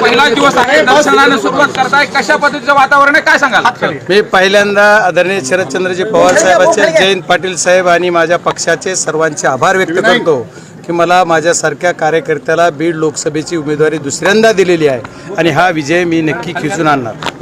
पहिला दिवस आहे. दर्शनाने सुरुवात करताय. कशा पद्धतीचं वातावरण आहे? काय सांगाल? मी पहिल्यांदा आदरणीय शरदचंद्रजी पवार साहेबांचे जयंत पाटील साहेब आणि माझ्या पक्षाचे सर्वांचे आभार व्यक्त करतो की मला माझ्यासारख्या कार्यकर्त्याला बीड लोकसभेची उमेदवारी दुसऱ्यांदा दिलेली आहे आणि हा विजय मी नक्की खिचून आणणार. आणि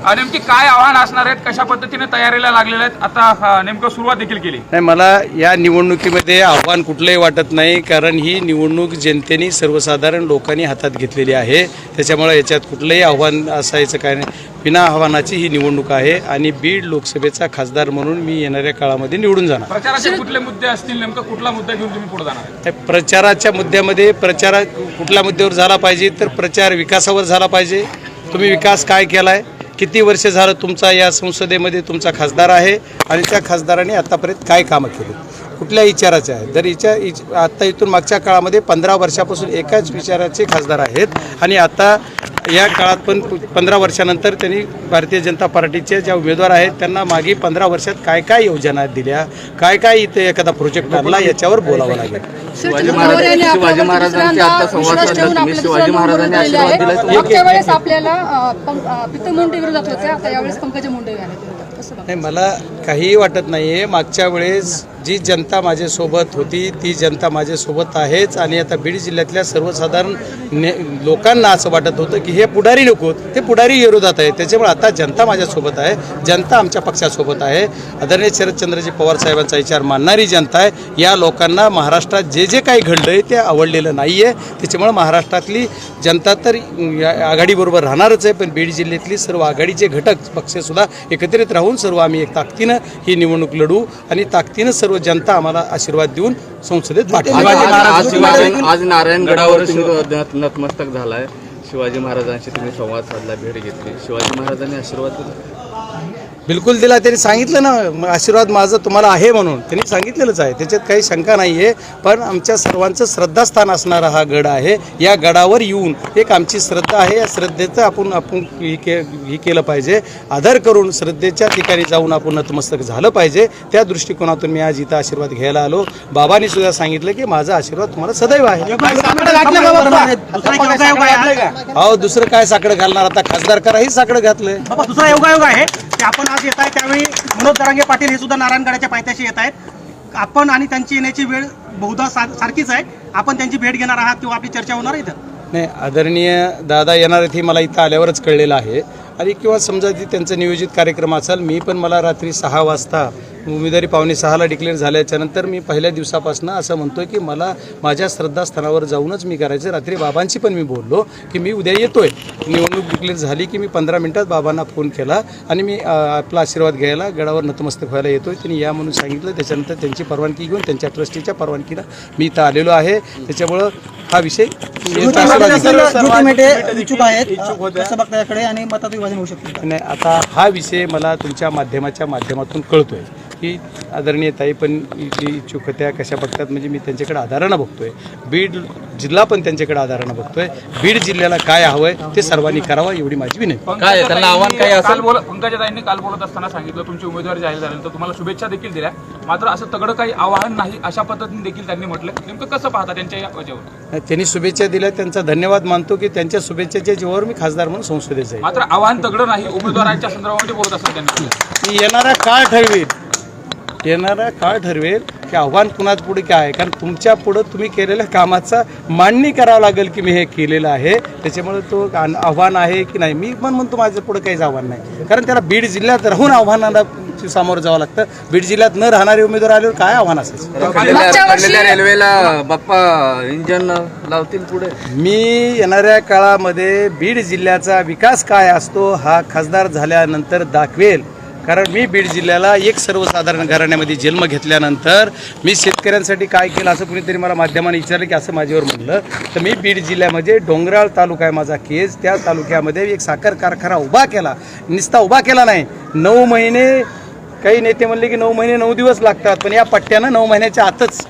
नेमकी काय आव्हान असणार आहेत? कशा पद्धतीने तयारीला लागलेले आहेत? आता नेमकं सुरुवात देखील केली. नाही मला या निवडणुकीमध्ये आव्हान कुठलंही वाटत नाही कारण ही निवडणूक जनतेने सर्वसाधारण लोकांनी हातात घेतलेली आहे. त्याच्यामुळे याच्यात कुठलंही आव्हान असायचं काय नाही. बिना आव्हानाची ही निवडणूक आहे आणि बीड लोकसभेचा खासदार म्हणून मी येणाऱ्या काळामध्ये निवडून जाणार. प्रचाराचे कुठले मुद्दे असतील? नेमकं कुठला मुद्दा घेऊन तुम्ही पुढे जाणार? प्रचाराच्या मुद्द्यामध्ये प्रचार कुठल्या मुद्द्यावर झाला पाहिजे तर प्रचार विकासावर झाला पाहिजे. तुम्ही विकास काय केला आहे किती वर्ष झालं तुमचा या संसदेमध्ये तुमचा खासदार आहे आणि त्या खासदाराने आतापर्यंत काय कामं केली? कुठल्या विचाराचे आहे जर हिच्या हिच- आता इथून मागच्या काळामध्ये पंधरा वर्षापासून एकाच विचाराचे खासदार आहेत आणि आता या काळात पण पंधरा वर्षानंतर त्यांनी भारतीय जनता पार्टीचे ज्या उमेदवार आहेत त्यांना मागे पंधरा वर्षात काय काय योजना दिल्या? काय काय इथे एखादा प्रोजेक्ट आणला याच्यावर बोलावं लागेल. शिवाजी महाराज शिवाजी महाराजांची आता संवाद साधला तुम्ही शिवाजी महाराजांनी आशीर्वाद दिलाय तुम्हाला मागच्या वेळेस आपल्याला अ, पं- अ, पित्त मुंडे विरोधात होते आता यावेळेस पंकजा मुंडे आले. विरोधात कसं बघता? नाही मला काहीही वाटत नाही आहे मागच्या वेळेस जी जनता माझ्यासोबत होती ती जनता माझ्यासोबत आहेच. आणि आता बीड जिल्ह्यातल्या सर्वसाधारण ने लोकांना असं वाटत होतं की हे पुढारी नको ते पुढारी विरोधात आहे त्याच्यामुळे आता जनता माझ्यासोबत आहे जनता आमच्या पक्षासोबत आहे. आदरणीय शरदचंद्रजी पवार साहेबांचा विचार मानणारी जनता आहे. या लोकांना महाराष्ट्रात जे जे काही घडलं आहे ते आवडलेलं नाही आहे त्याच्यामुळे महाराष्ट्रातली जनता तर या आघाडीबरोबर राहणारच आहे पण बीड जिल्ह्यातली सर्व आघाडीचे घटक पक्षसुद्धा एकत्रित राहून सर्व आम्ही एक ताकदीनं ही निवडणूक लढू आणि ताकदीनं सर्व जनता आम्हाला आशीर्वाद देऊन संसदेत पाठवा. आज- नारायणगडावर नतमस्तक झालाय. शिवाजी महाराजांशी तुम्ही संवाद साधला भेट घेतली. शिवाजी महाराजांनी आशीर्वाद दिला. बिलकुल दिला. त्यांनी सांगितलं ना आशीर्वाद माझा तुम्हाला आहे म्हणून. त्यांनी सांगितलेलंच आहे. त्याच्यात काही शंका नाही आहे पण आमच्या सर्वांचं श्रद्धास्थान असणारा हा गड आहे. या गडावर येऊन एक आमची श्रद्धा आहे. या श्रद्धेचं आपण आपण हे के हे केलं पाहिजे. आदर करून श्रद्धेच्या ठिकाणी जाऊन आपण नतमस्तक झालं पाहिजे. त्या दृष्टिकोनातून मी आज इथं आशीर्वाद घ्यायला आलो. बाबांनी सुद्धा सांगितलं की माझा आशीर्वाद तुम्हाला सदैव आहे. अहो दुसरं काय साकडं घालणार? आता खासदार कराही साकडं घातलंय. दुसरा योगायोग आहे. ते आपण आज येत आहे त्यावेळी मनोज दरांगे पाटील हे सुद्धा नारायणगडाच्या पायथ्याशी येत आहेत. आपण आणि त्यांची येण्याची वेळ बहुधा सा- सारखीच आहे. आपण त्यांची भेट घेणार आहात किंवा आपली चर्चा होणार आहे इथं? नाही आदरणीय दादा येणार आहेत मला इथं आल्यावरच कळलेलं आहे. आणि किंवा समजा ती त्यांचं नियोजित कार्यक्रम असाल मी पण मला रात्री सहा वाजता उमेदवारी पावणे सहाला डिक्लेअर झाल्याच्यानंतर मी पहिल्या दिवसापासून असं म्हणतोय की मला माझ्या श्रद्धास्थानावर जाऊनच मी करायचं. रात्री बाबांशी पण मी बोललो की मी उद्या येतोय. निवडणूक डिक्लेअर झाली की मी पंधरा मिनिटात बाबांना फोन केला आणि मी आपला आशीर्वाद घ्यायला गडावर नतमस्तक व्हायला येतोय. त्यांनी या म्हणून सांगितलं. त्याच्यानंतर त्यांची परवानगी घेऊन त्यांच्या ट्रस्टीच्या परवानगीनं मी इथं आलेलो आहे. त्याच्यामुळं हा विषय आणि मतात विभाजन होऊ शकते नाही आता हा विषय मला तुमच्या माध्यमाच्या माध्यमातून कळतोय. की आदरणीय ताई पण इथली इच्छुक होत्या कशा बघतात? म्हणजे मी त्यांच्याकडे आधारानं बघतोय. बीड जिल्हा पण त्यांच्याकडे आधारानं बघतोय. बीड जिल्ह्याला काय हवंय ते सर्वांनी करावं एवढी माझी विनंती. काय त्यांना आव्हान काय असेल? बोलत पंकजाताईंनी काल बोलत असताना सांगितलं तुमची उमेदवारी जाहीर झाल्यानंतर तुम्हाला शुभेच्छा देखील दिल्या. मात्र असं तगडं काही आवाहन नाही अशा पद्धतीने देखील त्यांनी म्हटलं. नेमकं कसं पाहता त्यांच्या या वजेवर त्यांनी शुभेच्छा दिल्या त्यांचा धन्यवाद मानतो की त्यांच्या शुभेच्छाच्या जीवावर मी खासदार म्हणून संसदेत जाईल मात्र आव्हान तगडं नाही उमेदवारांच्या संदर्भामध्ये बोलत असतात त्यांनी की येणारा काळ ठरवेल येणारा काळ ठरवेल की आव्हान कुणाच पुढे काय आहे? कारण तुमच्या पुढं तुम्ही केलेल्या कामाचा मांडणी करावं लागेल की मी हे केलेलं आहे. त्याच्यामुळे तो आव्हान आहे की नाही? मी पण म्हणतो माझं पुढं काहीच आव्हान नाही. कारण त्याला बीड जिल्ह्यात राहून आव्हानाला सामोरं जावं लागतं. बीड जिल्ह्यात न राहणारे उमेदवार आल्यावर काय आव्हान पडलेल्या रेल्वेला बाप्पा इंजन लावतील पुढे. मी येणाऱ्या काळामध्ये बीड जिल्ह्याचा विकास काय असतो हा खासदार झाल्यानंतर दाखवेल. कारण मी बीड जिल्ह्याला एक सर्वसाधारण घराण्यामध्ये जन्म घेतल्यानंतर मी शेतकऱ्यांसाठी काय केलं असं कुणीतरी मला माध्यमाने विचारलं की असं माझ्यावर म्हणलं तर मी बीड जिल्ह्यामध्ये डोंगराळ तालुका आहे माझा केज. त्या तालुक्यामध्ये एक साखर कारखाना उभा केला. नुसता उभा केला नाही. नऊ महिने काही नेते म्हणले की नऊ महिने नऊ दिवस लागतात पण या पट्ट्यानं नऊ महिन्याच्या आतच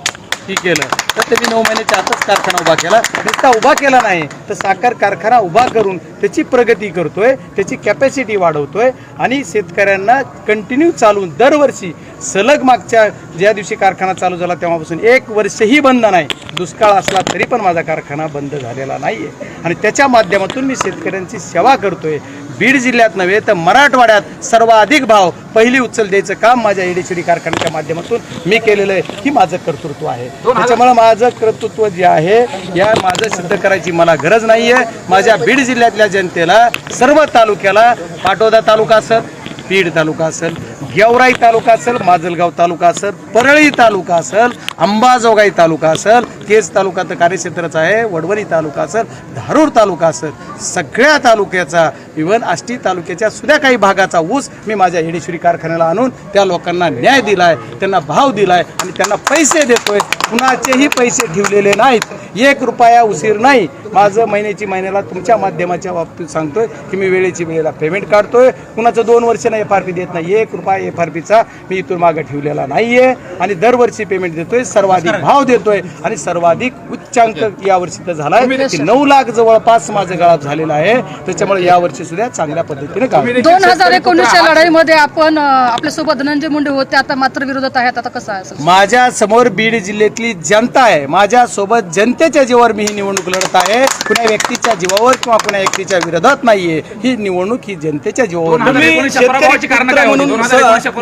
ही केलं. तर ते मी नऊ महिन्याच्या आतच कारखाना उभा केला. नुसता उभा केला नाही तर साखर कारखाना उभा करून त्याची प्रगती करतोय त्याची कॅपॅसिटी वाढवतोय आणि शेतकऱ्यांना कंटिन्यू चालून दरवर्षी सलग मागच्या ज्या दिवशी कारखाना चालू झाला तेव्हापासून एक वर्षही बंद नाही. दुष्काळ असला तरी पण माझा कारखाना बंद झालेला नाही आहे आणि त्याच्या माध्यमातून मी शेतकऱ्यांची सेवा करतोय. बीड जिल्ह्यात नव्हे तर मराठवाड्यात सर्वाधिक भाव पहिली उचल द्यायचं काम माझ्या एडीसीडी कारखान्याच्या माध्यमातून मी केलेलं आहे. ही माझं कर्तृत्व आहे. त्याच्यामुळे माझं कर्तृत्व जे आहे या माझं सिद्ध करायची मला गरज नाही आहे माझ्या बीड जिल्ह्यातल्या जनतेला सर्व तालुक्याला पाटोदा तालुका असेल बीड तालुका असेल गेवराई तालुका असेल माजलगाव तालुका असेल परळी तालुका असेल अंबाजोगाई तालुका असेल केज तालुका तर कार्यक्षेत्रच आहे वडवणी तालुका असेल धारूर तालुका असेल सगळ्या तालुक्याचा इव्हन आष्टी तालुक्याच्या सुद्धा काही भागाचा ऊस मी माझ्या येडेश्वरी कारखान्याला आणून त्या लोकांना न्याय दिलाय त्यांना भाव दिलाय आणि त्यांना पैसे देतोय. कुणाचेही पैसे ठेवलेले नाहीत. एक रुपया उशीर नाही. माझं महिन्याची महिन्याला तुमच्या माध्यमाच्या बाबतीत सांगतोय की मी वेळेची वेळेला पेमेंट काढतोय. कुणाचं दोन वर्ष नाही एफ आर पी देत नाही एक रुपया एफ आर पीचा मी इथून मागं ठेवलेला नाहीये. आणि दरवर्षी पेमेंट देतोय. सर्वाधिक भाव देतोय. आणि सर्वाधिक उच्चांक यावर्षी तर झालाय. की नऊ लाख जवळपास माझं गळाप झालेला आहे. त्याच्यामुळे यावर्षी सुद्धा चांगल्या पद्धतीने काम दोन हजार एकोणीसच्या लढाईमध्ये आपण आपल्यासोबत धनंजय मुंडे होते. आता मात्र विरोधात आहेत. आता कसं आहे? माझ्यासमोर बीड जिल्ह्यातली जनता आहे. माझ्या सोबत जनतेच्या जीवावर मी ही निवडणूक लढत आहे. कुणा व्यक्तीच्या जीवावर किंवा कुणा व्यक्तीच्या विरोधात नाहीये. ही निवडणूक ही जनतेच्या जीवावर आहे.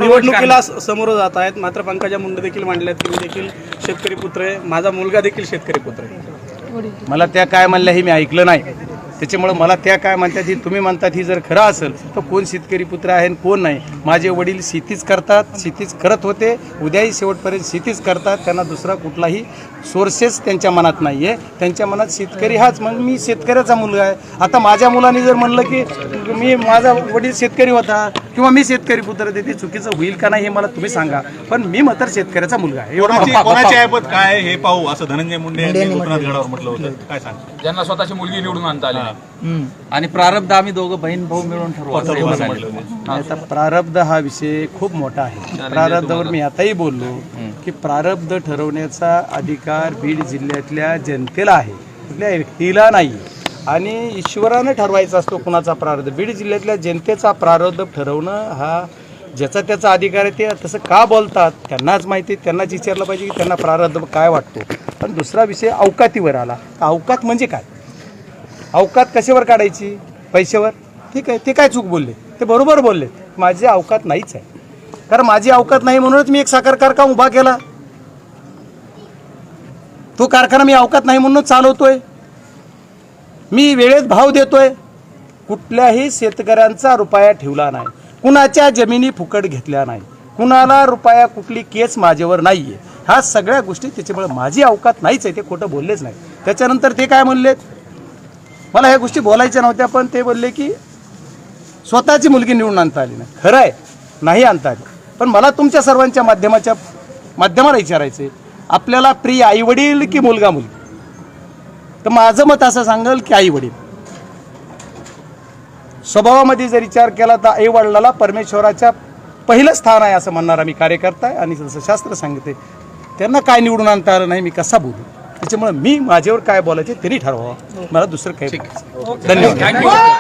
निवडणुकीला समोर जात आहेत. मात्र पंकजा मुंडे देखील मांडल्यात. की मी देखील शेतकरी पुत्र आहे. माझा मुलगा देखील शेतकरी पुत्र आहे मला त्या काय म्हणल्या हे मी ऐकलं नाही. त्याच्यामुळे मला त्या काय म्हणतात ही तुम्ही म्हणतात ही जर खरं असेल तर कोण शेतकरी पुत्र आहे आणि कोण नाही? माझे वडील शेतीच करतात शेतीच करत होते. उद्याही शेवटपर्यंत शेतीच करतात. त्यांना दुसरा कुठलाही सोर्सेस त्यांच्या मनात नाही आहे त्यांच्या मनात शेतकरी हाच. मग मी शेतकऱ्याचा मुलगा आहे. आता माझ्या मुलाने जर म्हणलं की मी माझा वडील शेतकरी होता किंवा मी शेतकरी पुत्र ते ते चुकीचं होईल का नाही हे मला तुम्ही सांगा. पण मी मात्र शेतकऱ्याचा मुलगा आहे. एवढं काय हे पाहू. असं धनंजय मुंडे यांनी गोपीनाथ गडावर म्हटलं होतं. काय सांग ज्यांना स्वतःची मुलगी निवडून आणता आली. आणि प्रारब्ध आम्ही दोघं बहीण भाऊ मिळून ठरवू असं हे असं म्हणाले. म्हटलं होतं. आता प्रारब्ध हा विषय खूप मोठा आहे. प्रारब्धावर मी आताही बोललो की प्रारब्ध ठरवण्याचा अधिकार बीड जिल्ह्यातल्या जनतेला आहे. कुठल्या व्यक्तीला नाही. आणि ईश्वरानं ठरवायचा असतो कुणाचा प्रारब्ध. बीड जिल्ह्यातल्या जनतेचा प्रारब्ध ठरवणं हा ज्याचा त्याचा अधिकार आहे ते तसं का बोलतात त्यांनाच माहिती आहे, त्यांनाच विचारलं पाहिजे की त्यांना प्रारब्ध काय वाटतो. पण दुसरा विषय अवकातीवर आला. तर अवकात म्हणजे काय? अवकात कशावर काढायची? पैशावर? ठीक आहे ते काय चूक बोलले? ते बरोबर बोलले. माझी अवकात नाहीच आहे. कारण माझी अवकात नाही म्हणूनच मी एक साखर कारखाना उभा केला. तो कारखाना मी अवकात नाही म्हणूनच चालवतोय. मी वेळेत भाव देतोय. कुठल्याही शेतकऱ्यांचा रुपया ठेवला नाही. कुणाच्या जमिनी फुकट घेतल्या नाही. कुणाला रुपया कुठली केस माझ्यावर नाही आहे ह्या सगळ्या गोष्टी त्याच्यामुळे माझी अवकात नाहीच आहे ते खोटं बोललेच नाही. त्याच्यानंतर ते काय म्हणलेत? मला ह्या गोष्टी बोलायच्या नव्हत्या पण ते बोलले की स्वतःची मुलगी निवडून आणता आली नाही. खरं आहे. नाही आणता आली. पण मला तुमच्या सर्वांच्या माध्यमाच्या माध्यमाला विचारायचं आहे आपल्याला प्रिय आईवडील की मुलगा मुलगी? तर माझं मत असं सांगेल की आईवडील. स्वभावामध्ये जर विचार केला तर आई वडिलाला परमेश्वराच्या पहिलं स्थान आहे असं म्हणणारा मी कार्यकर्ता आहे आणि जसं शास्त्र सांगते त्यांना काय निवडून आणता आलं नाही मी कसा बोलू? त्याच्यामुळे मी माझ्यावर काय बोलायचे त्यांनी ठरवावं मला दुसरं काही. धन्यवाद.